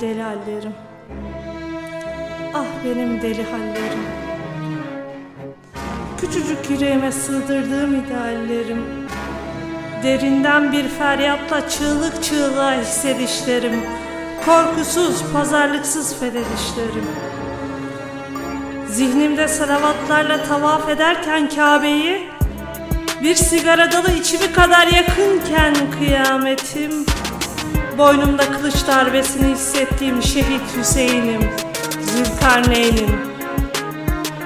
Deli hallerim. Ah benim deli hallerim. Küçücük yüreğime sığdırdığım ideallerim. Derinden bir feryatla çığlık çığlığa hissedişlerim. Korkusuz, pazarlıksız fethedişlerim. Zihnimde salavatlarla tavaf ederken Kabe'yi bir sigara dalı içimi kadar yakınken kıyametim Boynumda kılıç darbesini hissettiğim şehit Hüseyin'im Zülkarneyn'im.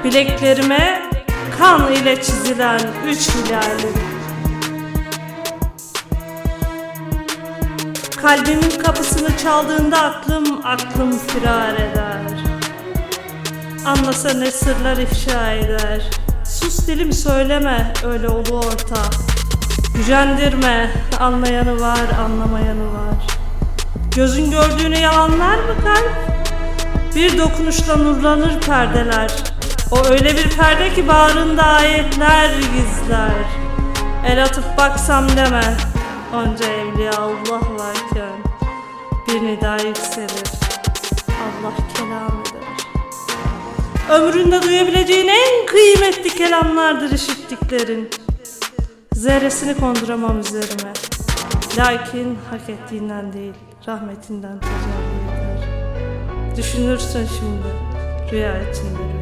Bileklerime kan ile çizilen üç hilalim. Kalbimin kapısını çaldığında aklım aklım firar eder. Anlasa ne sırlar ifşa eder. Sus dilim söyleme öyle ulu orta. Gücendirme anlayanı var anlamayanı var Gözün gördüğünü yalanlar mı kalp? Bir dokunuşla nurlanır perdeler O öyle bir perde ki bağrında ayetler gizler El atıp baksam deme Onca evliya Allah varken Bir nida yükselir Allah kelam eder Ömründe duyabileceğin en kıymetli kelamlardır işittiklerin. Zerresini konduramam üzerime. Lakin hak ettiğinden değil, rahmetinden tecelli eder. Düşünürsün şimdi, rüya içinde